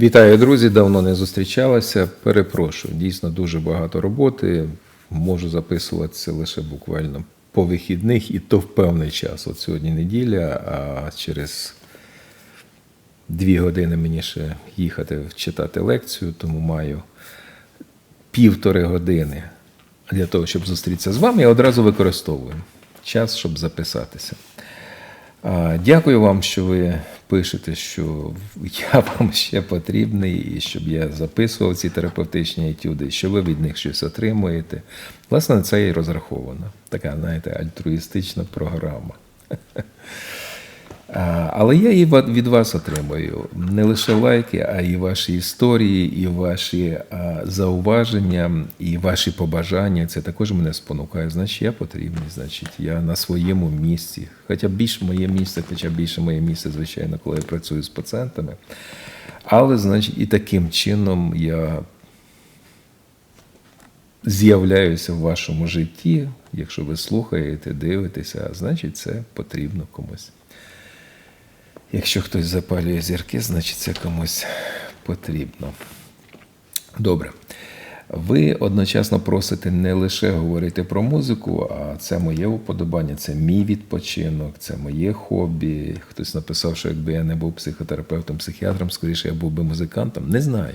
Вітаю, друзі! Давно не зустрічалися. Перепрошую, дійсно дуже багато роботи. Можу записуватися лише буквально по вихідних і то в певний час. От сьогодні неділя, а через дві години мені ще їхати читати лекцію, тому маю півтори години для того, щоб зустрітися з вами. Я одразу використовую час, щоб записатися. Дякую вам, що ви пишете, що я вам ще потрібний, і щоб я записував ці терапевтичні етюди, що ви від них щось отримуєте. Власне, це і розраховано. Така, знаєте, альтруїстична програма. А, Але я і від вас отримую не лише лайки, а і ваші історії, і ваші зауваження, і ваші побажання. Це також мене спонукає. Значить, я потрібний, значить, я на своєму місці. Хоча більше моє місце, хоча більше моє місце, звичайно, коли я працюю з пацієнтами. Але, значить, і таким чином я з'являюся в вашому житті. Якщо ви слухаєте, дивитеся, значить, це потрібно комусь. Якщо хтось запалює зірки, значить це комусь потрібно. Добре. Ви одночасно просите не лише говорити про музику, а це моє уподобання, це мій відпочинок, це моє хобі. Хтось написав, що якби я не був психотерапевтом, психіатром, скоріше я був би музикантом. Не знаю.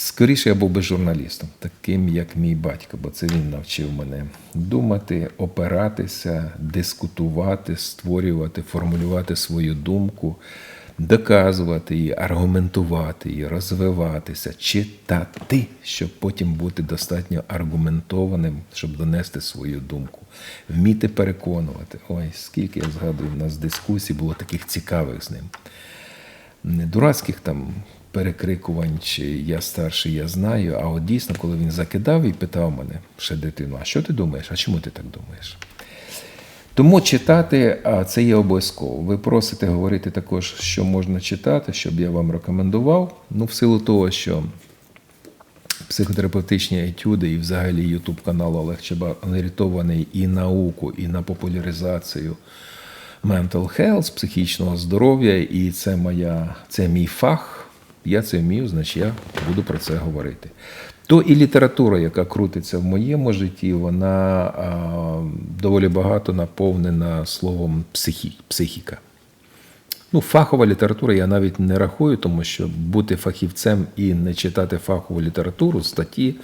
Скоріше я був би журналістом, таким як мій батько, бо це він навчив мене думати, опиратися, дискутувати, створювати, формулювати свою думку, доказувати її, аргументувати її, розвиватися, читати, щоб потім бути достатньо аргументованим, щоб донести свою думку, вміти переконувати. Ой, скільки я згадую, в нас дискусій було таких цікавих з ним не дурацьких там перекрикувань, чи я старший, я знаю. А от дійсно, коли він закидав і питав мене ще дитину, а що ти думаєш? А чому ти так думаєш? Тому читати а, це є обов'язково. Ви просите говорити також, що можна читати, щоб я вам рекомендував. Ну, в силу того, що психотерапевтичні етюди і взагалі Ютуб канал Олег Чабар орієнтований і науку, і на популяризацію mental health, психічного здоров'я, і це моя, це мій фах. Я це вмію, значить я буду про це говорити. То і література, яка крутиться в моєму житті, вона а, доволі багато наповнена словом психі, психіка. Ну, фахова література я навіть не рахую, тому що бути фахівцем і не читати фахову літературу, статті,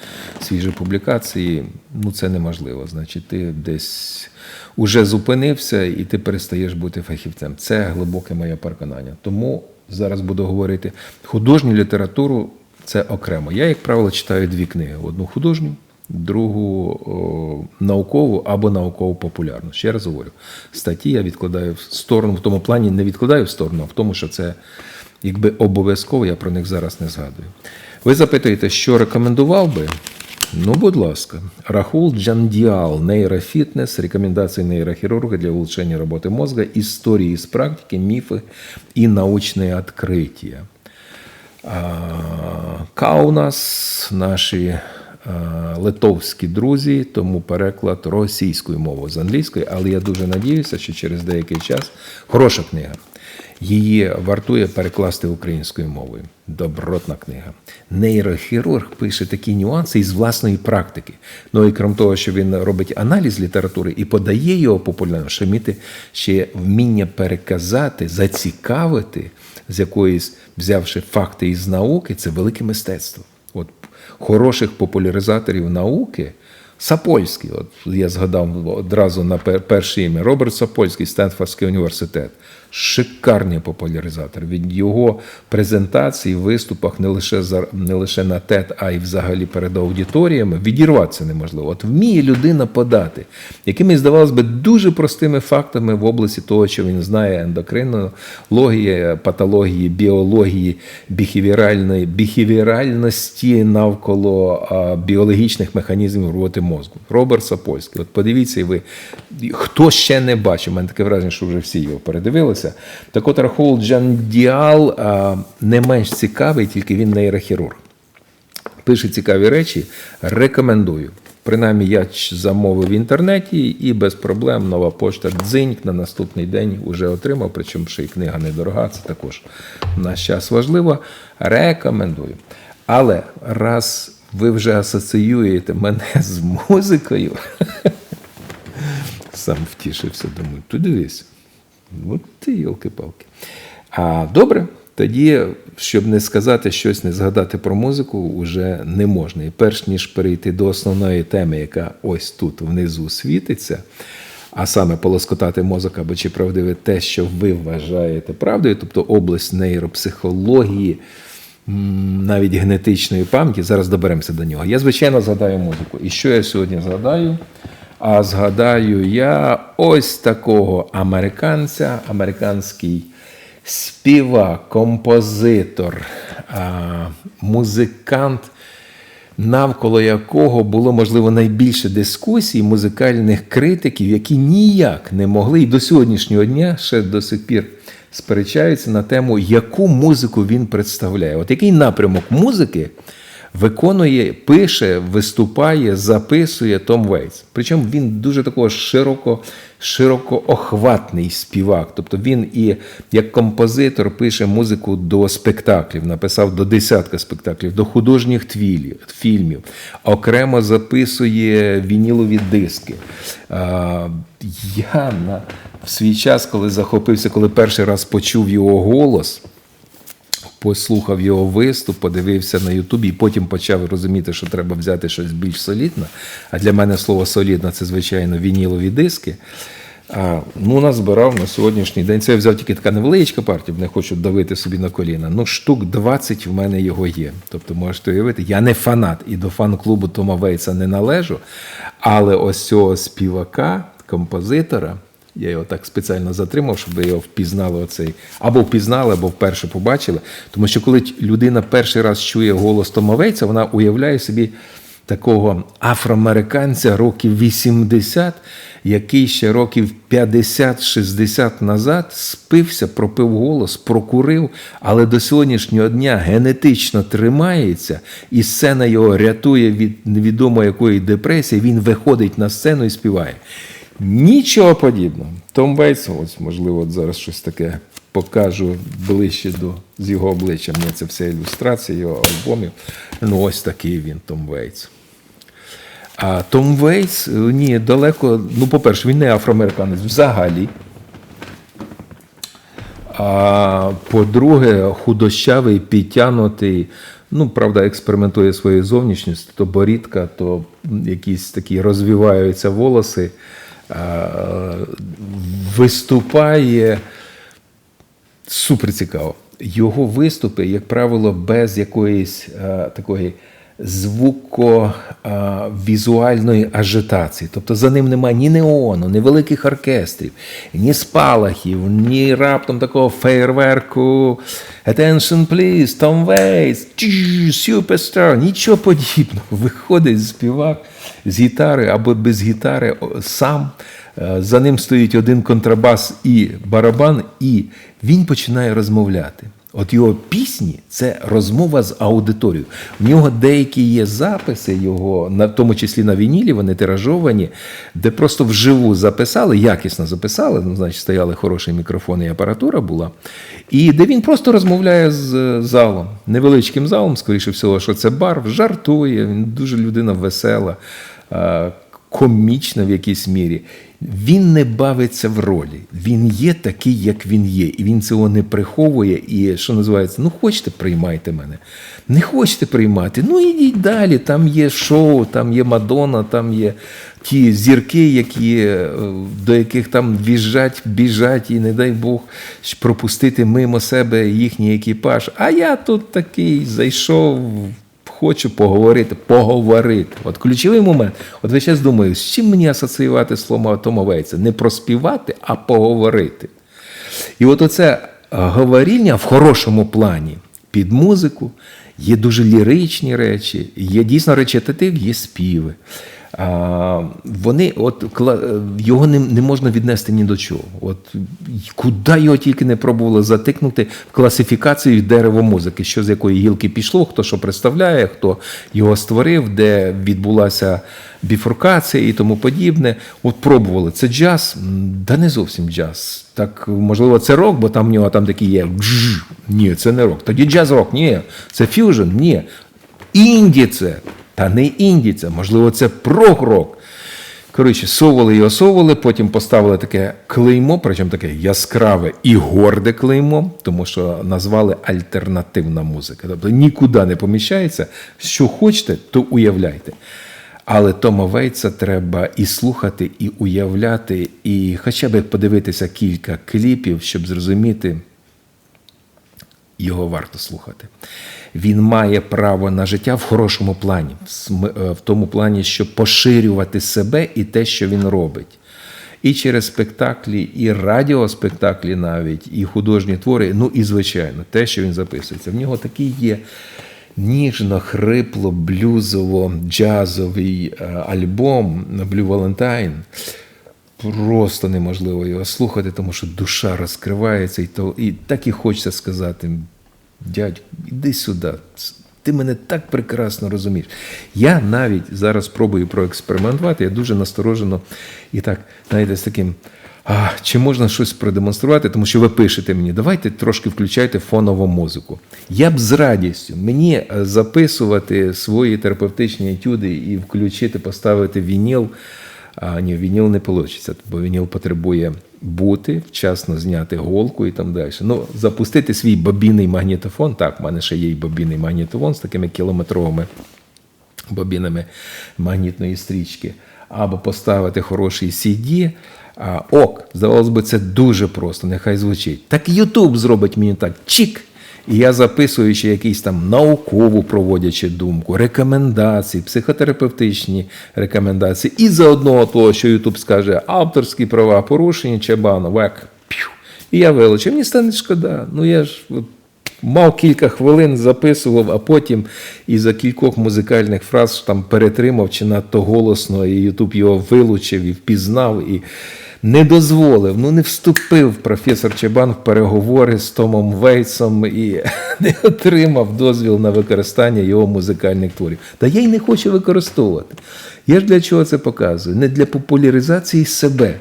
свіжі публікації, ну це неможливо. Значить, ти десь уже зупинився і ти перестаєш бути фахівцем. Це глибоке моє переконання. Тому зараз буду говорити художню літературу це окремо. Я, як правило, читаю дві книги: одну художню, другу о, наукову або науково-популярну. Ще раз говорю, статті я відкладаю в сторону, в тому плані не відкладаю в сторону, а в тому, що це якби обов'язково, я про них зараз не згадую. Ви запитуєте, що рекомендував би? Ну, будь ласка, Рахул Джандіал, нейрофітнес, рекомендації нейрохирурга для улучшения работы мозга, истории из практики, мифы и научные открытия. А, Каунас, наші а, литовські друзі, тому переклад російською мовою з англійської, але я дуже надіюся, що через деякий час хороша книга. Її вартує перекласти українською мовою. Добротна книга. Нейрохірург пише такі нюанси із власної практики. Ну і крім того, що він робить аналіз літератури і подає його популярно, ще вміти ще вміння переказати, зацікавити з якоїсь, взявши факти із науки, це велике мистецтво. От хороших популяризаторів науки. Сапольський, от я згадав одразу на перше ім'я, Роберт Сапольський, Стенфордський університет. Шикарний популяризатор. Від його презентацій, виступах не лише за не лише на TED, а й взагалі перед аудиторіями відірватися неможливо. От вміє людина подати, якими здавалось би дуже простими фактами в області того, що він знає ендокринології, патології, біології, біхевіральної біхевіральності навколо а, біологічних механізмів роботи мозку. Роберт Сапольський. От подивіться, і ви хто ще не бачив, мене таке враження, що вже всі його передивилися. Так от Рахул Джандіал не менш цікавий, тільки він нейрохірург. Пише цікаві речі, рекомендую. Принаймні, я замовив в інтернеті і без проблем нова пошта дзиньк на наступний день вже отримав. Причому ще й книга недорога, це також в наш час важливо. Рекомендую. Але раз ви вже асоціюєте мене з музикою, сам втішився, думаю, ти дивись. От ти, йолки-палки. А добре, тоді, щоб не сказати щось, не згадати про музику, вже не можна. І перш ніж перейти до основної теми, яка ось тут внизу світиться, а саме полоскотати мозок або чи правдиве те, що ви вважаєте правдою, тобто область нейропсихології, навіть генетичної пам'яті, зараз доберемося до нього. Я, звичайно, згадаю музику. І що я сьогодні згадаю? А згадаю я ось такого американця, американський співак, композитор, музикант, навколо якого було можливо найбільше дискусій музикальних критиків, які ніяк не могли і до сьогоднішнього дня ще до сих пір сперечаються на тему, яку музику він представляє. От який напрямок музики виконує, пише, виступає, записує Том Вейтс. Причому він дуже такого широко, широкоохватний співак. Тобто він і як композитор пише музику до спектаклів, написав до десятка спектаклів, до художніх твілів, фільмів, окремо записує вінілові диски. Я на в свій час, коли захопився, коли перший раз почув його голос послухав його виступ, подивився на Ютубі, і потім почав розуміти, що треба взяти щось більш солідне. А для мене слово солідне це, звичайно, вінілові диски. А, ну, назбирав на сьогоднішній день. Це я взяв тільки така невеличка партія, не хочу давити собі на коліна. Ну, штук 20 в мене його є. Тобто, можете уявити, я не фанат і до фан-клубу Тома Вейтса не належу. Але ось цього співака, композитора, я його так спеціально затримав, щоб його впізнали оцей. Або впізнали, або вперше побачили. Тому що коли людина перший раз чує голос Тома Вейтса, вона уявляє собі такого афроамериканця років 80, який ще років 50-60 назад спився, пропив голос, прокурив, але до сьогоднішнього дня генетично тримається, і сцена його рятує від невідомо якої депресії. Він виходить на сцену і співає. Нічого подібного. Том Вейтс, ось, можливо, от зараз щось таке покажу ближче до з його обличчя. Мені це вся ілюстрація його альбомів. Ну, ось такий він, Том Вейтс. А Том Вейтс, е, ні, далеко. Ну, по-перше, він не афроамериканець взагалі. А по-друге, худощавий, підтянутий, ну, правда, експериментує своєю зовнішністю, то борідка, то якісь такі розвиваються волоси, виступає супер цікаво. Його виступи, як правило, без якоїсь а, такої звуковізуальної ажитації. Тобто за ним немає ні неону, ні великих оркестрів, ні спалахів, ні раптом такого фейерверку. Attention, please, Tom Waits, Superstar, нічого подібного. Виходить співак з гітари або без гітари сам. Е, За ним стоїть один контрабас і барабан, і він починає розмовляти. От його пісні це розмова з аудиторією. В нього деякі є записи його, на в тому числі на вінілі, вони тиражовані, де просто вживу записали, якісно записали, ну, значить, стояли хороші мікрофони і апаратура була. І де він просто розмовляє з залом, невеличким залом, скоріше всього, що це бар, жартує, він дуже людина весела. комічна в якійсь мірі. Він не бавиться в ролі. Він є такий, як він є. І він цього не приховує. І що називається, ну хочете, приймайте мене. Не хочете приймати. Ну ідіть далі. Там є шоу, там є Мадонна, там є ті зірки, які, е, до яких там в'їжджать, біжать, і не дай Бог пропустити мимо себе їхній екіпаж. А я тут такий зайшов хочу поговорити, поговорити. От ключовий момент. От ви зараз думаю, з чим мені асоціювати слово Тома Не проспівати, а поговорити. І от оце говоріння в хорошому плані під музику, є дуже ліричні речі, є дійсно речитатив, є співи. Вони, от кла- його не, не можна віднести ні до чого. От куди його тільки не пробували затикнути в класифікацію дерево музики, що з якої гілки пішло, хто що представляє, хто його створив, де відбулася біфуркація і тому подібне. От пробували. Це джаз, да не зовсім джаз. Так, можливо, це рок, бо там в нього там такі є. Ні, це не рок. Тоді джаз-рок, ні. Це ф'южн, ні. Інді це. Та не інді це, можливо, це прог-рок. Коротше, совали і осовали, потім поставили таке клеймо, причому таке яскраве і горде клеймо, тому що назвали альтернативна музика. Тобто нікуди не поміщається. Що хочете, то уявляйте. Але Тома Вейтса треба і слухати, і уявляти, і хоча б подивитися кілька кліпів, щоб зрозуміти, його варто слухати. Він має право на життя в хорошому плані, е, в тому плані, щоб поширювати себе і те, що він робить. І через спектаклі, і радіоспектаклі навіть, і художні твори, ну і звичайно, те, що він записується. В нього такий є ніжно, хрипло, блюзово, джазовий е, альбом Blue Valentine. Просто неможливо його слухати, тому що душа розкривається, і, то, і так і хочеться сказати: дядь, іди сюди. Ти мене так прекрасно розумієш. Я навіть зараз спробую проекспериментувати, я дуже насторожено і так, знаєте, з таким. А, чи можна щось продемонструвати, тому що ви пишете мені, давайте трошки включайте фонову музику. Я б з радістю мені е, записувати свої терапевтичні етюди і включити, поставити вініл. А ні, вініл не вийде, бо вініл потребує бути, вчасно зняти голку і там далі. Ну, запустити свій бобінний магнітофон. Так, в мене ще є й бобінний магнітофон з такими кілометровими бобінами магнітної стрічки, або поставити хороший CD. А, ок, здавалось би, це дуже просто, нехай звучить. Так YouTube зробить мені так чік. І я записуючи якісь там наукову проводячи думку, рекомендації, психотерапевтичні рекомендації, і заодно того, що Ютуб скаже, авторські права порушені, чабану, век. П'ю. І я вилучив. Мені стане шкода. Ну я ж от, мав кілька хвилин, записував, а потім із-за кількох музикальних фраз там перетримав чи надто голосно, і Ютуб його вилучив і впізнав. і не дозволив, ну не вступив професор Чебан в переговори з Томом Вейтсом і не отримав дозвіл на використання його музикальних творів. Та я й не хочу використовувати. Я ж для чого це показую? Не для популяризації себе,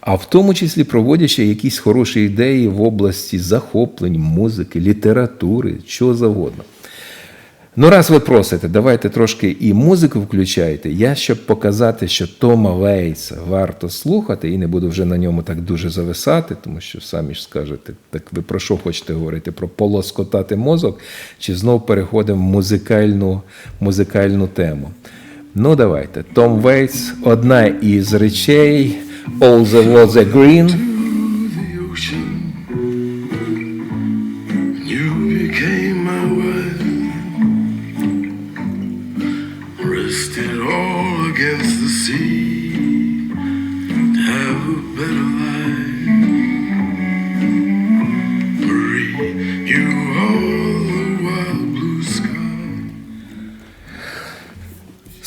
а в тому числі проводячи якісь хороші ідеї в області захоплень, музики, літератури, чого завгодно. Ну, раз ви просите, давайте трошки і музику включайте. Я щоб показати, що Тома Вейтса варто слухати, і не буду вже на ньому так дуже зависати, тому що самі ж скажете, так ви про що хочете говорити? Про полоскотати мозок, чи знов переходимо в музикальну, музикальну тему? Ну, давайте. Том Вейтс, одна із речей All the was a green.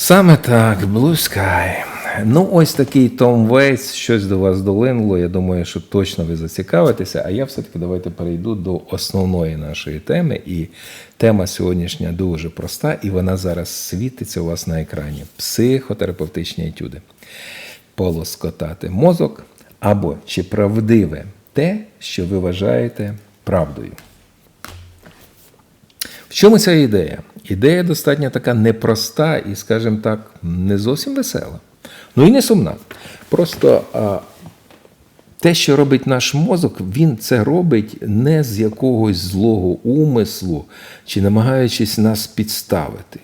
Саме так, Blue Sky. Ну, ось такий Том Вейтс, щось до вас долинуло. Я думаю, що точно ви зацікавитеся. А я все-таки давайте перейду до основної нашої теми. І тема сьогоднішня дуже проста, і вона зараз світиться у вас на екрані: психотерапевтичні етюди. Полоскотати мозок або чи правдиве те, що ви вважаєте правдою. В чому ця ідея? Ідея достатньо така непроста і, скажімо так, не зовсім весела. Ну і не сумна. Просто а, те, що робить наш мозок, він це робить не з якогось злого умислу чи намагаючись нас підставити.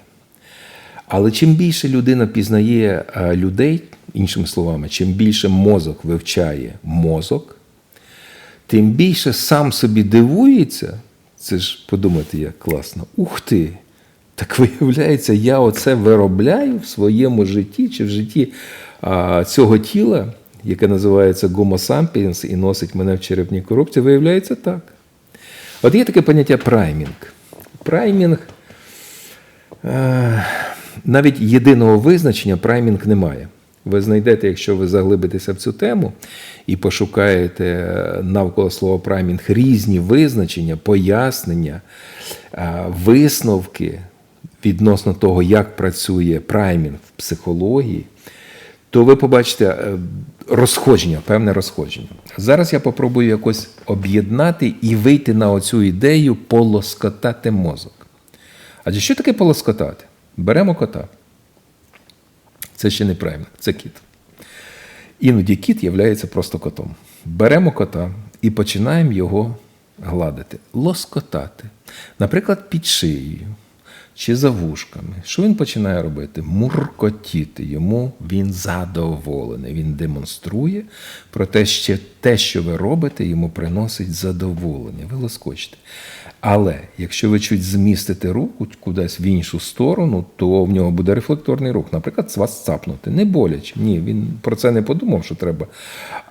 Але чим більше людина пізнає людей, іншими словами, чим більше мозок вивчає мозок, тим більше сам собі дивується. Це ж подумати, як класно. Ух ти! Так виявляється, я оце виробляю в своєму житті чи в житті а, цього тіла, яке називається Homo sapiens і носить мене в черепній коробці, виявляється так. От є таке поняття праймінг. Праймінг. Е, навіть єдиного визначення праймінг немає. Ви знайдете, якщо ви заглибитеся в цю тему і пошукаєте е, навколо слова праймінг різні визначення, пояснення, е, висновки відносно того, як працює праймінг в психології, то ви побачите е, розходження, певне розходження. Зараз я попробую якось об'єднати і вийти на оцю ідею полоскотати мозок. Адже що таке полоскотати? Беремо кота. Це ще не праймінг, це кіт. Іноді кіт є просто котом. Беремо кота і починаємо його гладити, лоскотати. Наприклад, під шиєю чи за вушками. Що він починає робити? Муркотіти. Йому він задоволений. Він демонструє про те, що те, що ви робите, йому приносить задоволення. Ви лоскочите. Але якщо ви чуть змістите руку кудись в іншу сторону, то в нього буде рефлекторний рух. Наприклад, з вас цапнути. Не боляче. Ні, він про це не подумав, що треба.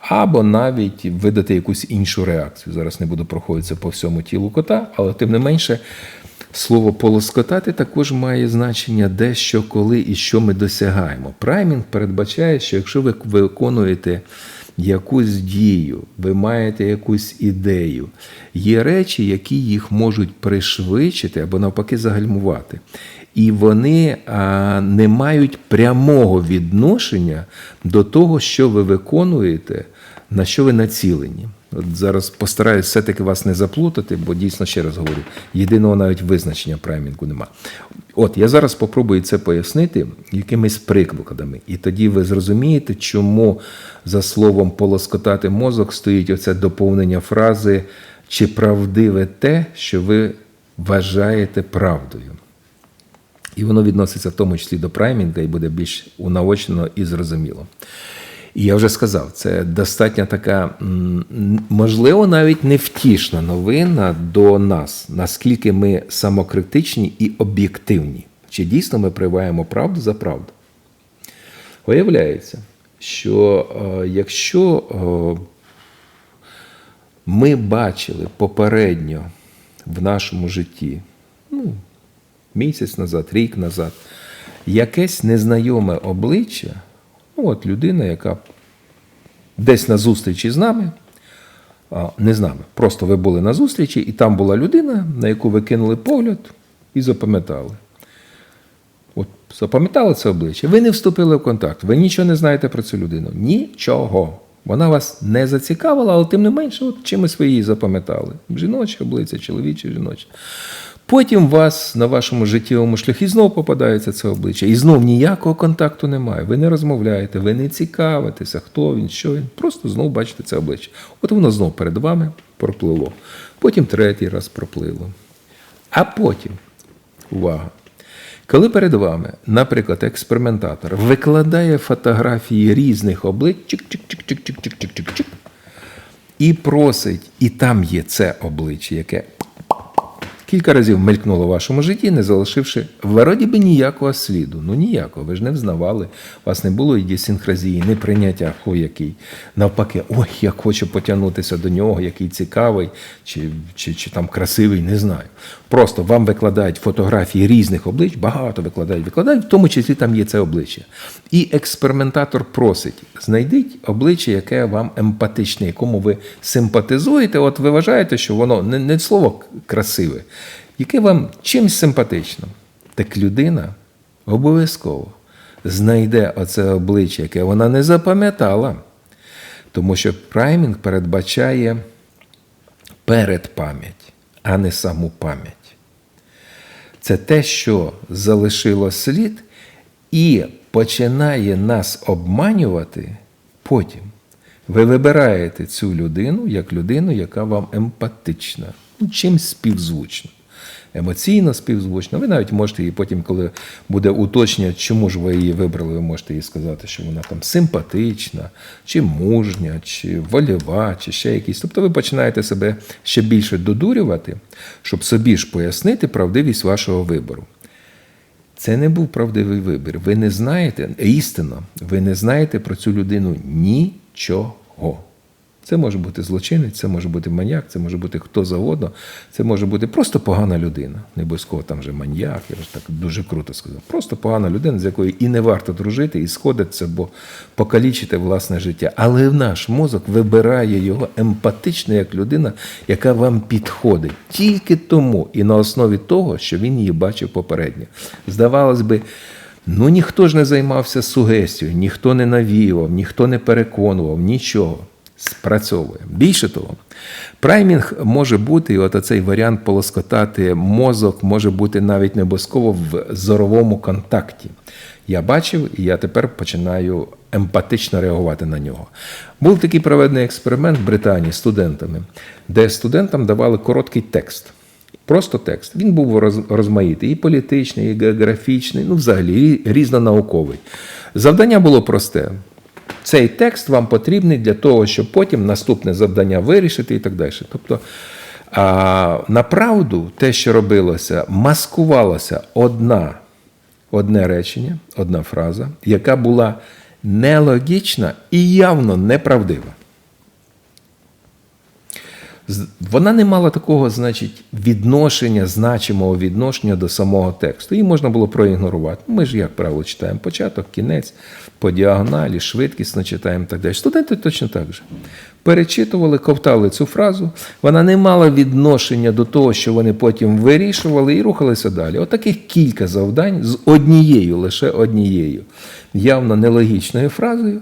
Або навіть видати якусь іншу реакцію. Зараз не буду проходитися по всьому тілу кота, але тим не менше. Слово полоскотати також має значення де, що, коли і що ми досягаємо. Праймінг передбачає, що якщо ви виконуєте якусь дію, ви маєте якусь ідею, є речі, які їх можуть пришвидшити або навпаки загальмувати. І вони а, не мають прямого відношення до того, що ви виконуєте, на що ви націлені. От зараз постараюсь все-таки вас не заплутати, бо дійсно ще раз говорю, єдиного навіть визначення праймінгу нема. От я зараз попробую це пояснити якимись прикладами, і тоді ви зрозумієте, чому за словом полоскотати мозок стоїть оце доповнення фрази чи правдиве те, що ви вважаєте правдою. І воно відноситься в тому числі до праймінга і буде більш унаочнено і зрозуміло. І я вже сказав, це достатньо така, можливо, навіть невтішна новина до нас, наскільки ми самокритичні і об'єктивні. Чи дійсно ми приймаємо правду за правду? Виявляється, що е, якщо е, ми бачили попередньо в нашому житті, ну, місяць назад, рік назад, якесь незнайоме обличчя, ну, от людина, яка десь на зустрічі з нами, не з нами, просто ви були на зустрічі, і там була людина, на яку ви кинули погляд і запам'ятали. От запам'ятали це обличчя, ви не вступили в контакт, ви нічого не знаєте про цю людину. Нічого. Вона вас не зацікавила, але тим не менше, от чимось ви її запам'ятали. Жіноче обличчя, чоловіче, жіноче. Потім вас на вашому життєвому шляхі знову попадається це обличчя. І знов ніякого контакту немає. Ви не розмовляєте, ви не цікавитеся, хто він, що він. Просто знову бачите це обличчя. От воно знов перед вами проплило. Потім третій раз проплило. А потім, увага, коли перед вами, наприклад, експериментатор викладає фотографії різних облич, і просить, і там є це обличчя, яке кілька разів мелькнуло в вашому житті, не залишивши вроді би ніякого сліду. Ну ніякого, ви ж не взнавали, у вас не було ідіосинхразії, не прийняття, хо який. Навпаки, ой, як хочу потягнутися до нього, який цікавий, чи, чи, чи там красивий, не знаю. Просто вам викладають фотографії різних облич, багато викладають, викладають, в тому числі там є це обличчя. І експериментатор просить: знайдіть обличчя, яке вам емпатичне, якому ви симпатизуєте. От ви вважаєте, що воно не, не слово красиве, яке вам чимось симпатично. Так людина обов'язково знайде оце обличчя, яке вона не запам'ятала. Тому що праймінг передбачає передпам'ять, а не саму пам'ять. Це те, що залишило слід, і починає нас обманювати потім. Ви вибираєте цю людину як людину, яка вам емпатична, ну, чимсь співзвучна. Емоційно співзвучна. Ви навіть можете її потім, коли буде уточнення, чому ж ви її вибрали, ви можете їй сказати, що вона там симпатична, чи мужня, чи вольова, чи ще якісь. Тобто ви починаєте себе ще більше додурювати, щоб собі ж пояснити правдивість вашого вибору. Це не був правдивий вибір. Ви не знаєте, істинно, ви не знаєте про цю людину нічого. Це може бути злочинець, це може бути маньяк, це може бути хто завгодно, це може бути просто погана людина. Не обов'язково там вже маньяк, я ж так дуже круто сказав. Просто погана людина, з якою і не варто дружити, і сходиться, бо покалічити власне життя. Але наш мозок вибирає його емпатично як людина, яка вам підходить. Тільки тому і на основі того, що він її бачив попередньо. Здавалось би. Ну ніхто ж не займався сугестією, ніхто не навіював, ніхто не переконував, нічого. Спрацьовує. Більше того, праймінг може бути, і от цей варіант полоскотати мозок може бути навіть не обов'язково в зоровому контакті. Я бачив, і я тепер починаю емпатично реагувати на нього. Був такий проведений експеримент в Британії з студентами, де студентам давали короткий текст. Просто текст. Він був роз- розмаїтий, і політичний, і географічний, ну, взагалі рі- різнонауковий. Завдання було просте. Цей текст вам потрібний для того, щоб потім наступне завдання вирішити і так далі. Тобто, а, направду, те, що робилося, маскувалося одна, одне речення, одна фраза, яка була нелогічна і явно неправдива. Вона не мала такого, значить, відношення, значимого відношення до самого тексту. Її можна було проігнорувати. Ми ж, як правило, читаємо початок, кінець, по діагоналі, швидкісно читаємо так далі. Студенти точно так же. Перечитували, ковтали цю фразу. Вона не мала відношення до того, що вони потім вирішували і рухалися далі. Отаких кілька завдань з однією, лише однією, явно нелогічною фразою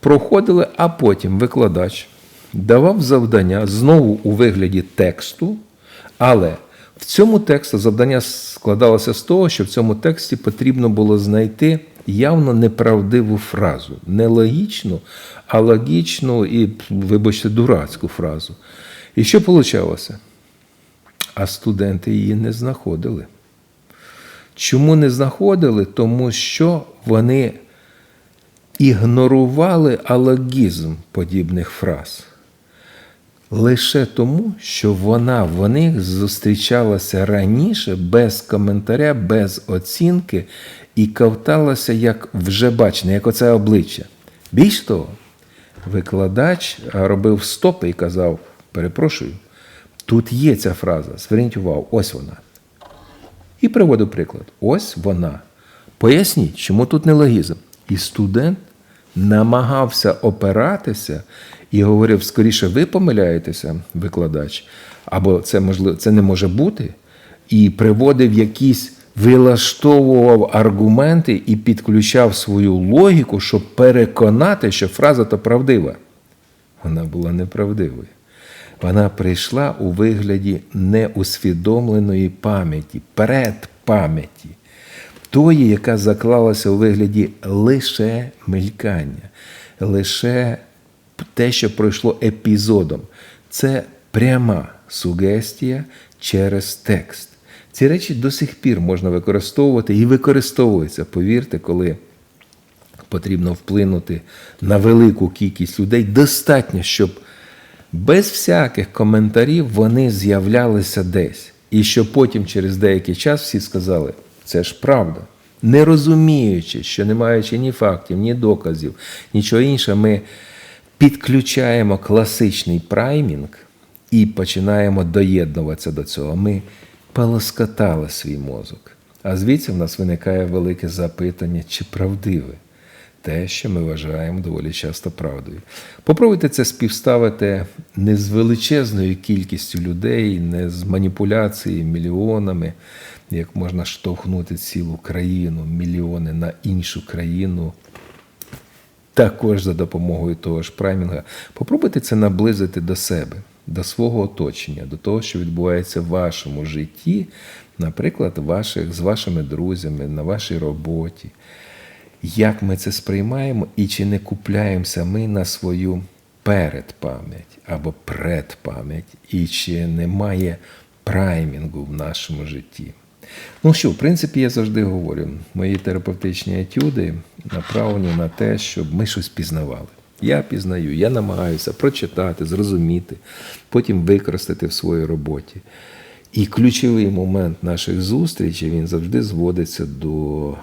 проходили, а потім викладач давав завдання знову у вигляді тексту, але в цьому тексті завдання складалося з того, що в цьому тексті потрібно було знайти явно неправдиву фразу, не логічну, а логічну і, вибачте, дурацьку фразу. І що получалося? А студенти її не знаходили. Чому не знаходили? Тому що вони ігнорували алогізм подібних фраз. Лише тому, що вона в них зустрічалася раніше без коментаря, без оцінки і ковталася як вже бачне, як оце обличчя. Більш того, викладач робив стопи і казав: перепрошую, тут є ця фраза, зверніть увагу, ось вона. І приводив приклад. Ось вона. Поясніть, чому тут нелогізм. І студент намагався опиратися і говорив: скоріше, ви помиляєтеся, викладач, або це можливо, це не може бути. І приводив якісь, вилаштовував аргументи і підключав свою логіку, щоб переконати, що фраза то правдива. Вона була неправдивою. Вона прийшла у вигляді неусвідомленої пам'яті, предпам'яті, тої, яка заклалася у вигляді лише мелькання, лише те, що пройшло епізодом. Це пряма сугестія через текст. Ці речі до сих пір можна використовувати і використовуються, повірте, коли потрібно вплинути на велику кількість людей. Достатньо, щоб без всяких коментарів вони з'являлися десь. І що потім, через деякий час, всі сказали, це ж правда. Не розуміючи, що не маючи ні фактів, ні доказів, нічого іншого, ми підключаємо класичний праймінг і починаємо доєднуватися до цього. Ми полоскотали свій мозок. А звідси в нас виникає велике запитання, чи правдиве те, що ми вважаємо доволі часто правдою. Попробуйте це співставити не з величезною кількістю людей, не з маніпуляцією, мільйонами, як можна штовхнути цілу країну, мільйони на іншу країну. Також за допомогою того ж праймінга. Попробуйте це наблизити до себе, до свого оточення, до того, що відбувається в вашому житті, наприклад, ваших, з вашими друзями, на вашій роботі. Як ми це сприймаємо і чи не купляємося ми на свою передпам'ять або предпам'ять, і чи немає праймінгу в нашому житті? Ну що, в принципі, я завжди говорю, мої терапевтичні етюди направлені на те, щоб ми щось пізнавали. Я пізнаю, я намагаюся прочитати, зрозуміти, потім використати в своїй роботі. І ключовий момент наших зустрічей він завжди зводиться до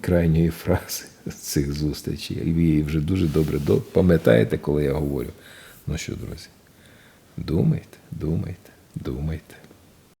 крайньої фрази цих зустрічей. І ви її вже дуже добре пам'ятаєте, коли я говорю. Ну що, друзі, думайте, думайте, думайте.